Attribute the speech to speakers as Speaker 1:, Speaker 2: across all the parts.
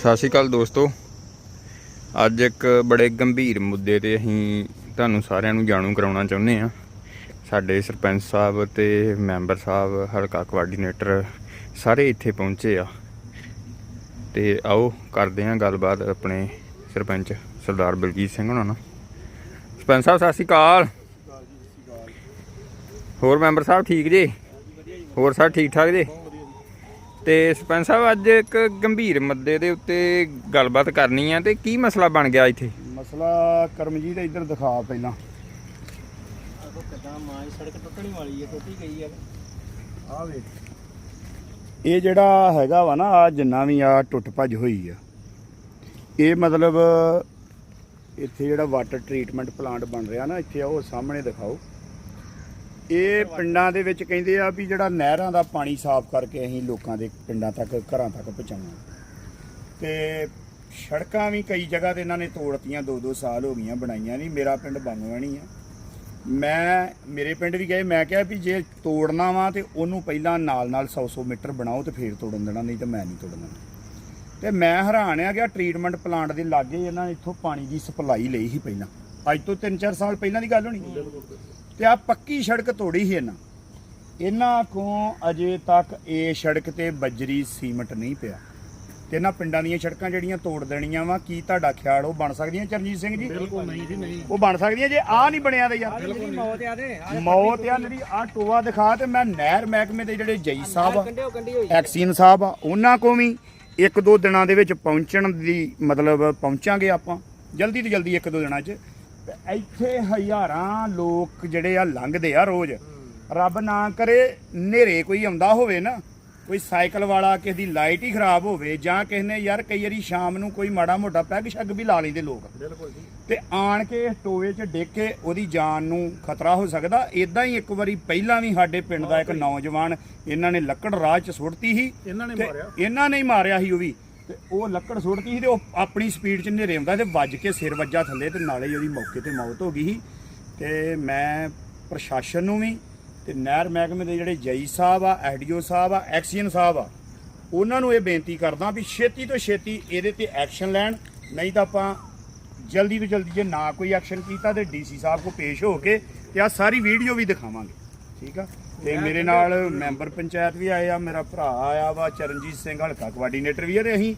Speaker 1: ਸਤਿ ਸ਼੍ਰੀ ਅਕਾਲ ਦੋਸਤੋ। ਅੱਜ ਇੱਕ ਬੜੇ ਗੰਭੀਰ ਮੁੱਦੇ ਤੇ ਅਸੀਂ ਤੁਹਾਨੂੰ ਸਾਰਿਆਂ ਨੂੰ ਜਾਣੂ ਕਰਾਉਣਾ ਚਾਹੁੰਦੇ ਆ ਸਾਡੇ ਸਰਪੰਚ ਸਾਹਿਬ ਤੇ ਮੈਂਬਰ ਸਾਹਿਬ, ਹਲਕਾ ਕੋਆਰਡੀਨੇਟਰ ਸਾਰੇ ਇੱਥੇ ਪਹੁੰਚੇ ਆ। ਤੇ ਆਓ ਕਰਦੇ ਆ ਗੱਲਬਾਤ ਆਪਣੇ ਸਰਪੰਚ ਸਰਦਾਰ ਬਲਜੀਤ ਸਿੰਘ ਹੁਣਾਂ ਨਾਲ। ਸਰਪੰਚ ਸਾਹਿਬ, ਸਤਿ ਸ਼੍ਰੀ ਅਕਾਲ। ਹੋਰ ਮੈਂਬਰ ਸਾਹਿਬ ਠੀਕ ਜੀ? ਹੋਰ ਸਭ ਠੀਕ ਠਾਕ ਜੀ? ਤੇ ਸਰਪੰਚ ਸਾਹਿਬ, ਅੱਜ ਇੱਕ ਗੰਭੀਰ ਮੁੱਦੇ ਦੇ ਉੱਤੇ ਗੱਲਬਾਤ ਕਰਨੀ ਆ ਤੇ ਕੀ ਮਸਲਾ ਬਣ ਗਿਆ ਇੱਥੇ?
Speaker 2: ਮਸਲਾ ਕਰਮਜੀਤ ਇੱਧਰ ਦਿਖਾ ਪਹਿਲਾਂ। ਆ ਵੇ ਇਹ ਜਿਹੜਾ ਹੈਗਾ ਵਾ ਨਾ ਆ ਜਿੰਨਾ ਵੀ ਆ ਟੁੱਟ ਭੱਜ ਹੋਈ ਆ। ਇਹ ਮਤਲਬ ਇੱਥੇ ਜਿਹੜਾ ਵਾਟਰ ਟ੍ਰੀਟਮੈਂਟ ਪਲਾਂਟ ਬਣ ਰਿਹਾ ਨਾ, ਇੱਥੇ ਉਹ ਸਾਹਮਣੇ ਦਿਖਾਓ। ਇਹ ਪਿੰਡਾਂ ਦੇ ਵਿੱਚ ਕਹਿੰਦੇ ਆ ਵੀ ਜਿਹੜਾ ਨਹਿਰਾਂ ਦਾ ਪਾਣੀ ਸਾਫ਼ ਕਰਕੇ ਅਸੀਂ ਲੋਕਾਂ ਦੇ ਪਿੰਡਾਂ ਤੱਕ, ਘਰਾਂ ਤੱਕ ਪਹੁੰਚਾਉਣਾ। ਤੇ ਸੜਕਾਂ ਵੀ ਕਈ ਜਗ੍ਹਾ ਤੇ ਇਹਨਾਂ ਨੇ ਤੋੜਤੀਆਂ 2-2 ਸਾਲ ਹੋ ਗਈਆਂ ਬਣਾਈਆਂ ਨਹੀਂ, ਮੇਰਾ ਪਿੰਡ ਬੰਗਵਣੀ ਆ। ਮੈਂ, ਮੇਰੇ ਪਿੰਡ ਵੀ ਗਏ, ਮੈਂ ਕਿਹਾ ਵੀ ਜੇ ਤੋੜਨਾ ਵਾ ਤੇ ਉਹਨੂੰ ਪਹਿਲਾਂ ਨਾਲ ਨਾਲ 100-100 ਮੀਟਰ ਬਣਾਓ ਤੇ ਫੇਰ ਤੋੜਨ ਦੇਣਾ, ਨਹੀਂ ਤੇ ਮੈਂ ਨਹੀਂ ਤੋੜਨਾ। ਤੇ ਮੈਂ ਹੈਰਾਨ ਆ ਗਿਆ ਟ੍ਰੀਟਮੈਂਟ ਪਲਾਂਟ ਦੇ ਲਾਗੇ ਇਹਨਾਂ ਨੇ ਇੱਥੋਂ ਪਾਣੀ ਦੀ ਸਪਲਾਈ ਲਈ ਸੀ ਪਹਿਲਾਂ। ਅੱਜ ਤੋਂ 3-4 ਸਾਲ ਪਹਿਲਾਂ ਦੀ ਗੱਲ ਹੋਣੀ। ਤੇ ਆ ਪੱਕੀ ਸੜਕ ਤੋੜੀ ਸੀ ਇਹਨਾਂ। ਇਹਨਾਂ ਕੋਲ ਅਜੇ ਤੱਕ ਇਹ ਸੜਕ ਤੇ ਬਜਰੀ ਸੀਮਟ ਨਹੀਂ ਪਿਆ। ਤੇ ਇਹਨਾਂ ਪਿੰਡਾਂ ਦੀਆਂ ਸੜਕਾਂ ਜਿਹੜੀਆਂ ਤੋੜ ਦੇਣੀਆਂ ਵਾ ਕੀ ਤੁਹਾਡਾ ਖਿਆਲ ਉਹ ਬਣ ਸਕਦੀਆਂ ਚਰਨਜੀਤ ਸਿੰਘ ਜੀ?
Speaker 3: ਬਿਲਕੁਲ ਨਹੀਂ ਜੀ ਨਹੀਂ।
Speaker 2: ਉਹ ਬਣ ਸਕਦੀਆਂ ਜੇ ਆ ਨਹੀਂ ਬਣਿਆ ਤੇ ਯਾਰ।
Speaker 3: ਮੌਤ ਆ ਦੇ
Speaker 2: ਮੌਤ ਆ ਜਿਹੜੀ ਆ ਟੋਆ ਦਿਖਾ ਤੇ ਮੈਂ ਨਹਿਰ ਮਹਿਕਮੇ ਦੇ ਜਿਹੜੇ ਜਈ ਸਾਹਿਬ ਐਕਸੀਨ ਸਾਹਿਬ ਆ ਉਹਨਾਂ ਕੋ ਵੀ ਇੱਕ ਦੋ ਦਿਨਾਂ ਦੇ ਵਿੱਚ ਪਹੁੰਚਣ ਦੀ ਮਤਲਬ ਪਹੁੰਚਾਂਗੇ ਆਪਾਂ। ਜਲਦੀ ਤੋਂ ਜਲਦੀ ਇੱਕ ਦੋ ਦਿਨਾਂ 'ਚ। ਤੇ ਇੱਥੇ ਹਜ਼ਾਰਾਂ ਲੋਕ ਜਿਹੜੇ ਆ ਲੰਘਦੇ ਆ ਰੋਜ਼। ਰੱਬ ਨਾ ਕਰੇ ਹਨੇਰੇ ਕੋਈ ਆਉਂਦਾ ਹੋਵੇ ਨਾ ਕੋਈ ਸਾਈਕਲ ਵਾਲਾ ਕਿਸੇ ਦੀ ਲਾਈਟ ਹੀ ਖਰਾਬ ਹੋਵੇ ਜਾਂ ਕਿਸੇ ਨੇ ਯਾਰ ਕਈ ਵਾਰੀ ਸ਼ਾਮ ਨੂੰ ਕੋਈ ਮਾੜਾ ਮੋਟਾ ਪੈਗ ਸ਼ੱਗ ਵੀ ਲਾ ਲੈਂਦੇ ਲੋਕ।
Speaker 3: ਬਿਲਕੁਲ ਜੀ।
Speaker 2: ਤੇ ਆਣ ਕੇ ਇਸ ਟੋਏ 'ਚ ਡਿੱਗ ਕੇ ਉਹਦੀ ਜਾਨ ਨੂੰ ਖਤਰਾ ਹੋ ਸਕਦਾ। ਇਦਾਂ ਹੀ ਇੱਕ ਵਾਰੀ ਪਹਿਲਾਂ ਵੀ ਸਾਡੇ ਪਿੰਡ ਦਾ ਇੱਕ ਨੌਜਵਾਨ ਇਹਨਾਂ ਨੇ ਲੱਕੜ ਰਾਹ 'ਚ ਸੁੱਟਤੀ ਸੀ
Speaker 3: ਇਹਨਾਂ ਨੇ ਮਾਰਿਆ।
Speaker 2: ਇਹਨਾਂ ਨੇ ਹੀ ਮਾਰਿਆ ਸੀ ਉਹ ਵੀ। ਤੇ ਉਹ ਲੱਕੜ ਸੁੱਟਦੀ ਸੀ ਤੇ ਉਹ ਆਪਣੀ ਸਪੀਡ 'ਚ ਹਨੇਰੇ ਆਉਂਦਾ ਤੇ ਵੱਜ ਕੇ ਸਿਰ ਵੱਜਾ ਥੱਲੇ ਤੇ ਨਾਲੇ ਹੀ ਉਹਦੀ ਮੌਕੇ ਤੇ ਮੌਤ ਹੋ ਗਈ ਸੀ। ਤੇ ਮੈਂ ਪ੍ਰਸ਼ਾਸਨ ਨੂੰ ਵੀ ਤੇ ਨਹਿਰ ਮਹਿਕਮੇ ਦੇ ਜਿਹੜੇ ਜਈ ਸਾਹਿਬ ਆ ਐਡੀਓ ਸਾਹਿਬ ਆ ਐਕਸੀਅਨ ਸਾਹਿਬ ਆ, ਉਹਨਾਂ ਨੂੰ ਇਹ ਬੇਨਤੀ ਕਰਦਾ ਵੀ ਛੇਤੀ ਤੋਂ ਛੇਤੀ ਇਹਦੇ ਤੇ ਐਕਸ਼ਨ ਲੈਣ। ਨਹੀਂ ਤਾਂ ਆਪਾਂ ਜਲਦੀ ਤੋਂ ਜਲਦੀ ਜੇ ਨਾ ਕੋਈ ਐਕਸ਼ਨ ਕੀਤਾ ਤੇ ਡੀਸੀ ਸਾਹਿਬ ਕੋ ਪੇਸ਼ ਹੋ ਕੇ ਤੇ ਆ ਸਾਰੀ ਵੀਡੀਓ ਵੀ ਦਿਖਾਵਾਂਗੇ। ਠੀਕ ਆ? ਤੇ ਮੇਰੇ ਨਾਲ ਮੈਂਬਰ ਪੰਚਾਇਤ ਵੀ ਆਏ ਆ, ਮੇਰਾ ਭਰਾ ਆਇਆ ਵਾ, ਚਰਨਜੀਤ ਸਿੰਘ ਹਲਕਾ ਕੋਆਰਡੀਨੇਟਰ ਵੀ ਆ ਤੇ ਅਸੀਂ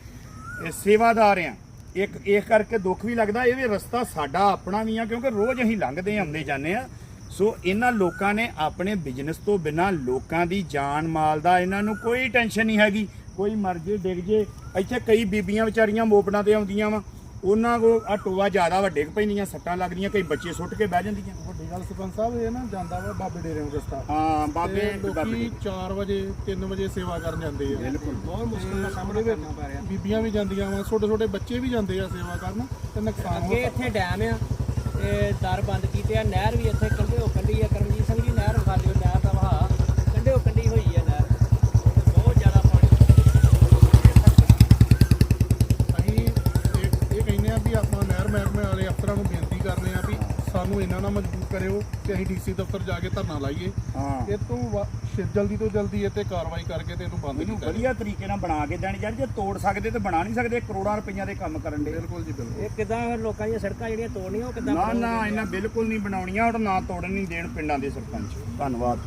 Speaker 2: ਇਹ ਸੇਵਾਦਾਰ ਆ। ਇੱਕ, ਇਹ ਕਰਕੇ ਦੁੱਖ ਵੀ ਲੱਗਦਾ, ਇਹ ਵੀ ਰਸਤਾ ਸਾਡਾ ਆਪਣਾ ਵੀ ਆ, ਕਿਉਂਕਿ ਰੋਜ਼ ਅਸੀਂ ਲੰਘਦੇ ਆਉਂਦੇ ਜਾਂਦੇ ਆ। ਸੋ ਇਹਨਾਂ ਲੋਕਾਂ ਨੇ ਆਪਣੇ ਬਿਜ਼ਨਸ ਤੋਂ ਬਿਨਾ ਲੋਕਾਂ ਦੀ ਜਾਨ ਮਾਲ ਦਾ ਇਹਨਾਂ ਨੂੰ ਕੋਈ ਟੈਨਸ਼ਨ ਨਹੀਂ ਹੈਗੀ। ਕੋਈ ਮਰਜ਼ੀ ਡਿੱਗ ਜੇ, ਇੱਥੇ ਕਈ ਬੀਬੀਆਂ ਵਿਚਾਰੀਆਂ ਮੋਪੜਾਂ ਤੇ ਆਉਂਦੀਆਂ ਵਾ। ਉਹਨਾਂ ਕੋ ਆ ਟੋਆ ਜ਼ਿਆਦਾ ਵਾ ਡਿੱਗ ਪੈਂਦੀਆਂ ਸੱਟਾਂ ਲੱਗਦੀਆਂ ਕਈ ਬੱਚੇ ਸੁੱਟ ਕੇ ਬਹਿ ਜਾਂਦੀਆਂ।
Speaker 4: ਵੱਡੀ ਗੱਲ ਸਰਪੰਚ ਸਾਹਿਬ ਇਹ ਨਾ ਜਾਂਦਾ ਵਾ ਬਾਬੇ ਡੇਰੇ ਨੂੰ ਰਸਤਾ।
Speaker 2: ਹਾਂ ਬਾਬੇ ਬਾਬੇ
Speaker 4: ਲੋਕੀ 4 ਵਜੇ 3 ਵਜੇ ਸੇਵਾ ਕਰਨ ਜਾਂਦੇ ਆ।
Speaker 2: ਬਿਲਕੁਲ।
Speaker 3: ਬਹੁਤ ਮੁਸ਼ਕਲ ਦਾ ਸਾਹਮਣਾ ਕਰਨਾ ਪੈ ਰਿਹਾ।
Speaker 4: ਬੀਬੀਆਂ ਵੀ ਜਾਂਦੀਆਂ ਵਾ ਛੋਟੇ ਛੋਟੇ ਬੱਚੇ ਵੀ ਜਾਂਦੇ ਆ ਸੇਵਾ ਕਰਨ ਤੇ ਨੁਕਸਾਨ
Speaker 3: ਅੱਗੇ ਇੱਥੇ ਡੈਮ ਆ ਤੇ ਦਰ ਬੰਦ ਕੀਤੇ ਆ ਨਹਿਰ ਵੀ ਇੱਥੇ ਕੰਢੇ ਹੋ ਕੰਢੀ ਆ ਕਰਮਜੀਤ ਸਿੰਘ ਜੀ ਨਹਿਰ ਵਿਖਾ ਲਿਓ ਨਹਿਰ ਦਾ ਵਹਾ ਕੰਢੇ ਹੋ ਕੰਢੀ ਹੋਈ ਆ ਨਹਿਰ ਬਹੁਤ ਜ਼ਿਆਦਾ ਪਾਣੀ
Speaker 4: ਅਸੀਂ ਇਹ ਇਹ ਕਹਿੰਦੇ ਆ ਵੀ ਆਪਾਂ ਨਹਿਰ ਮਹਿਕਮੇ ਵਾਲੇ ਅਫਸਰਾਂ ਨੂੰ ਬੇਨਤੀ ਕਰਨੇ ਆ ਵੀ ਸਾਨੂੰ ਇਹਨਾਂ ਨਾਲ ਮਜਬੂਰ ਕਰਿਓ ਕਿ ਅਸੀਂ ਡੀਸੀ ਦਫ਼ਤਰ ਜਾ ਕੇ ਧਰਨਾ ਲਾਈਏ।
Speaker 2: ਹਾਂ।
Speaker 4: ਇਹ ਤੋਂ ਵਾ- ਛੇ- ਜਲਦੀ ਤੋਂ ਜਲਦੀ ਇਹ ਤੇ ਕਾਰਵਾਈ ਕਰਕੇ ਤੇ ਇਹਨੂੰ ਬੰਦ
Speaker 2: ਇਹਨੂੰ
Speaker 4: ਕੀਤਾ ਜਾਵੇ।
Speaker 2: ਵਧੀਆ ਤਰੀਕੇ ਨਾਲ ਬਣਾ ਕੇ ਦੇਣ ਯਾਰ ਜੇ ਤੋੜ ਸਕਦੇ ਤੇ ਬਣਾ ਨਹੀਂ ਸਕਦੇ ਕਰੋੜਾਂ ਰੁਪਈਆ ਦੇ ਕੰਮ ਕਰਨ ਦੇ।
Speaker 4: ਬਿਲਕੁਲ ਜੀ ਬਿਲਕੁਲ।
Speaker 3: ਇਹ ਕਿਦਾਂ ਲੋਕਾਂ ਦੀਆਂ ਸੜਕਾਂ ਜਿਹੜੀਆਂ ਤੋੜਨੀਆਂ ਉਹ ਕਿਦਾਂ
Speaker 2: ਨਾ ਨਾ ਇਹਨਾਂ ਬਿਲਕੁਲ ਨਹੀਂ ਬਣਾਉਣੀਆਂ ਔਰ ਨਾ ਤੋੜਨ ਨਹੀਂ ਦੇਣ ਪਿੰਡਾਂ ਦੇ ਸਰਪੰਚ। ਧੰਨਵਾਦ।